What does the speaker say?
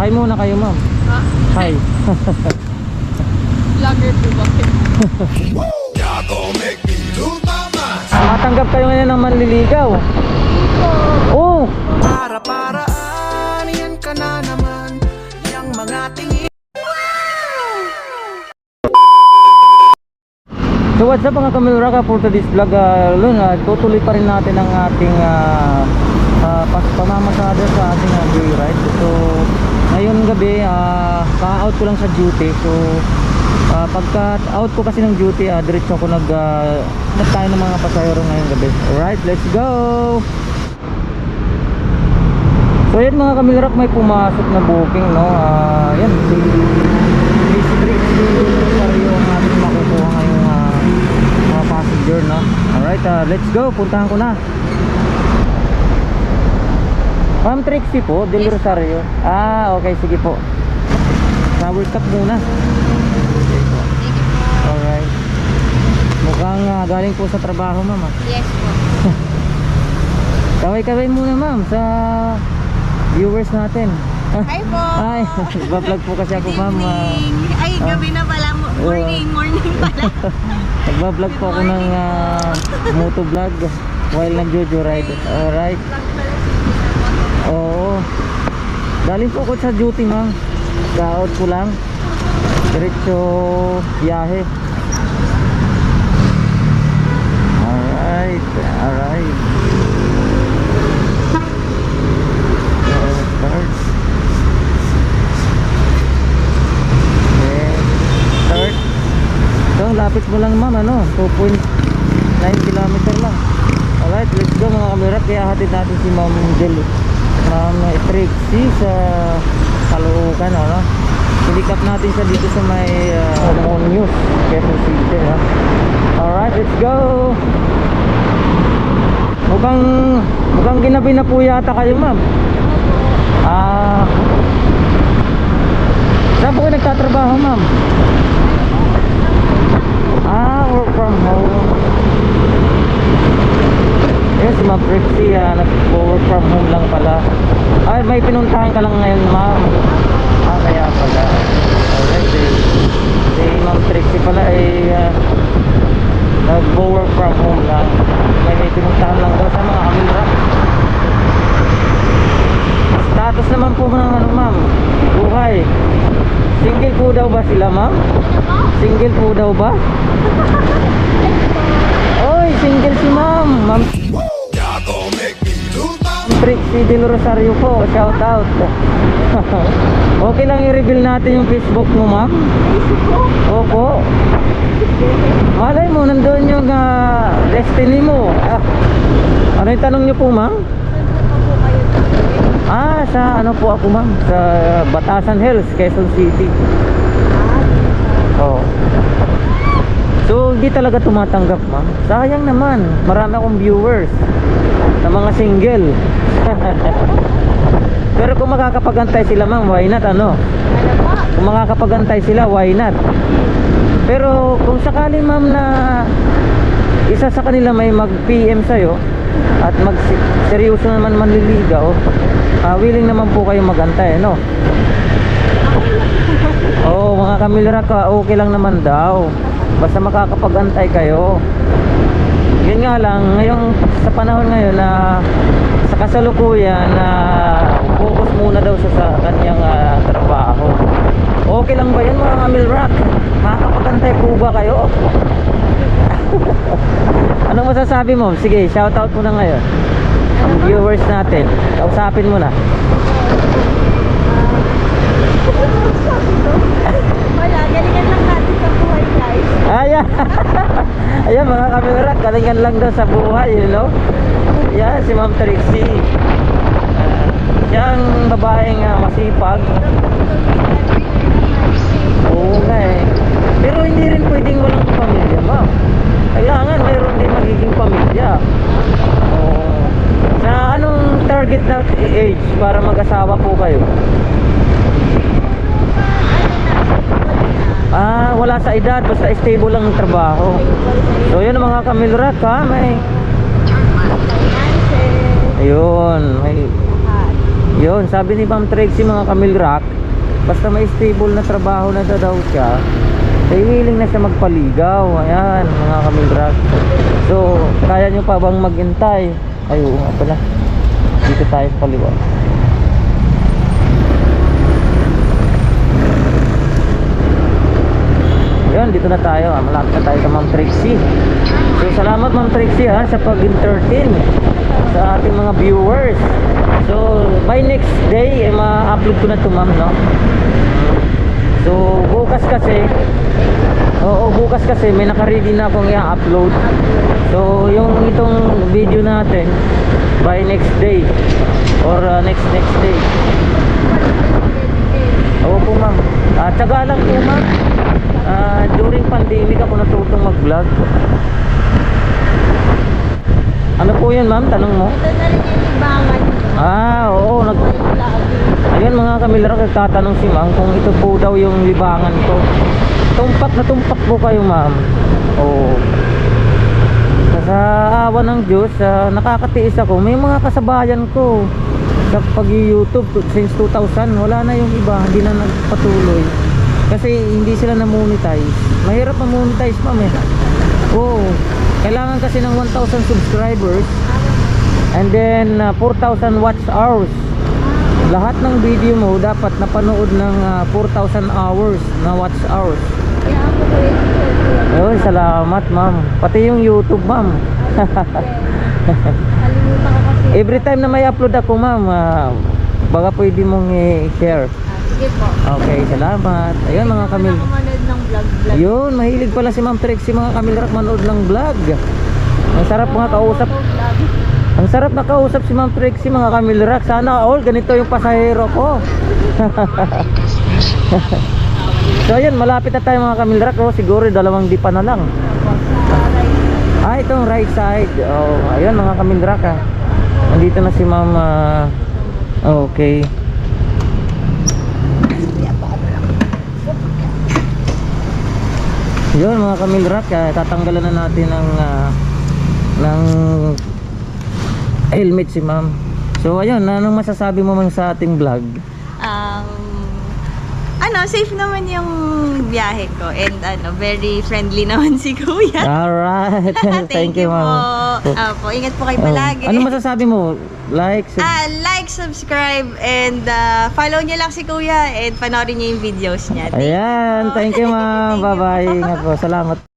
Hi muna kayo, ma'am. Ha? Hi. Vlogger po ba? Matanggap kayo ngayon ng manliligaw. Oh, Para paraan, yan ka na naman Yang mga tingin So what's up mga kamilraka for today's vlog uh, Lun, uh, tutuloy pa rin natin ang ating uh, uh, pamamasada sa ating uh, gabi, uh, ka-out ko lang sa duty. So uh, pagka out ko kasi ng duty, uh, diretso ako nag uh, nag tayo ng mga pasahero ngayong gabi. Alright, let's go! So yan mga kamilrak, may pumasok na booking no? Ah, Yan, si Trixie Rosario ang ating makukuha ngayong ah, mga passenger no? Alright, ah, let's go, puntahan ko na Ma'am Trixie po, Del Rosario Ah, okay, sige po cup muna Alright Mukhang ah, galing po sa trabaho ma'am ah. Yes po. Kaway-kaway muna ma'am sa viewers natin Hi po. Ay, nagbablog po kasi ako ma'am. Evening. Ay, gabi na pala. Mo- Morning, morning pala. Nagbablog po ako ng uh, motovlog while nag-jojo ride. Alright. Galing po ako sa duty ma'am. Ka-out ko lang. Diretso biyahe. Alright. Alright. Okay. Start. So, lapit mo lang ma'am, ano, 2.9 kilometer lang. Alright, let's go mga kamera. Kaya hatid natin si Ma'am Del. Ma'am Trixie sa Caloocan, ano. Pilikap natin siya dito sa may uh, News, Quezon City, ha. Alright, let's go. Mukhang, mukhang ginabi na po yata kayo, ma'am. Ah, saan po kayo nagtatrabaho, ma'am? Ah, work from home. Yes, Ma'am Trixie, ah, nag-work from home lang pala. Ay, may pinuntahan ka lang ngayon, ma'am. Ah, kaya pala. Alright, eh. Si Ma'am Trixie pala ay ah, nag-work from home lang. May may pinuntahan lang daw sa mga kamilra. Status naman po ng ano, ma'am. Buhay. Single po daw ba sila, ma'am? Single po daw ba? Oy, single si ma'am. Ma'am Trixie Del Rosario po. Shout out. okay lang i-reveal natin yung Facebook mo, ma'am? Opo. Malay mo, nandun yung ah, destiny mo. Ah, ano yung tanong niyo po, ma'am? Ah, sa ano po ako, ma'am? Sa Batasan Hills, Quezon City. Oo. So, hindi talaga tumatanggap, ma'am. Sayang naman. Marami akong viewers na mga single. Pero kung makakapagantay sila, ma'am, why not, ano? Kung makakapagantay sila, why not? Pero kung sakali, ma'am, na isa sa kanila may mag-PM sa'yo at mag seryoso naman manliligaw, ah, willing naman po kayo magantay, no? Oo, mga kamilra ka, okay lang naman daw. Basta makakapag-antay kayo. Yun nga lang, ngayong sa panahon ngayon na sa kasalukuyan na focus muna daw siya sa kanyang ah, trabaho. Okay lang ba yun mga kamilrak? Makakapag-antay po ba kayo? Anong masasabi mo? Sige, shoutout mo na ngayon. Viewers natin. Kausapin mo na. Wala, galingan lang natin sa buhay, guys. Ayan. Ayan mga kamera, galingan lang daw sa buhay, you know. Yan, si Ma'am Trixie. Ah, siya ang babaeng ah, masipag. Oo nga eh. Pero hindi rin pwedeng walang pamilya, ma'am. Kailangan mayroon din magiging pamilya. Oo. Sa anong target na age para mag-asawa po kayo? Ah, wala sa edad, basta stable lang ang trabaho. So yun mga kamilrak ha, may ayun, may. Yun, sabi ni Ma'am Trixie mga Camille Rock, basta may stable na trabaho na daw siya, ay willing na siya magpaligaw. Ayan, mga Camille Rock. So, kaya nyo pa bang maghintay? Ay, oo nga. Dito tayo sa kaliwa. Ayun, dito na tayo. ah. Malapit na tayo sa Ma'am Trixie. So, salamat Ma'am Trixie ha, sa pag-entertain sa ating mga viewers. So, by next day, eh, ma-upload ko na to ma'am, no? So, bukas kasi, oo, bukas kasi may nakaready na akong i-upload. So, yung itong video natin, by next day, or uh, next next day. Oo po ma'am. Ah, tsaga lang po ma'am. Ah, during pandemic ako natutong mag-vlog. Ano po yun ma'am? Tanong mo? Ito na rin yung libangan. Ah, oo. Nag... Ayun mga kamilera, nagtatanong si ma'am kung ito po daw yung libangan ko. Tumpak na tumpak po kayo ma'am. Oo. Sa awa ng Diyos, ah, nakakatiis ako. May mga kasabayan ko sa pag-YouTube since 2000, wala na yung iba, hindi na nagpatuloy. Kasi hindi sila na-monetize. Mahirap ma-monetize ma'am eh. Oo. Kailangan kasi ng 1,000 subscribers and then uh, 4,000 watch hours. Lahat ng video mo dapat napanood ng ah, 4,000 hours na watch hours. Ayun, salamat ma'am. Pati yung YouTube ma'am. Every time na may upload ako ma'am, ah, baka pwede mong i-share. Sige po. Okay, salamat. Ayun mga kamil. Manood ng vlog-vlog. Ayun, mahilig pala si Ma'am Trixie mga kamil rak manood ng vlog. Ang sarap mga kausap. Ang sarap na kausap si Ma'am Trixie mga kamil rak. Sana all ganito yung pasahero ko. so ayun, malapit na tayo mga kamil rak. Oh, siguro dalawang dipa na lang. Ah, itong right side. Oh, ayun mga kamindrak ah. Nandito na si Ma'am. ah, okay. Yun mga kamindrak, ah, tatanggalan na natin ng ah, ng helmet si Ma'am. So ayun, anong masasabi mo man sa ating vlog? Ano, safe naman yung biyahe ko. And ano, very friendly naman si Kuya. Alright. Thank, you, Ma'am. po. Apo, ingat po kayo Oh, palagi. Ano masasabi mo? Like, sub- Ah, like, subscribe, and uh, follow niyo lang si Kuya and panoorin niyo yung videos niya. Thank Ayan, thank you ma'am. Thank you Bye-bye. po. Ingat po. Salamat.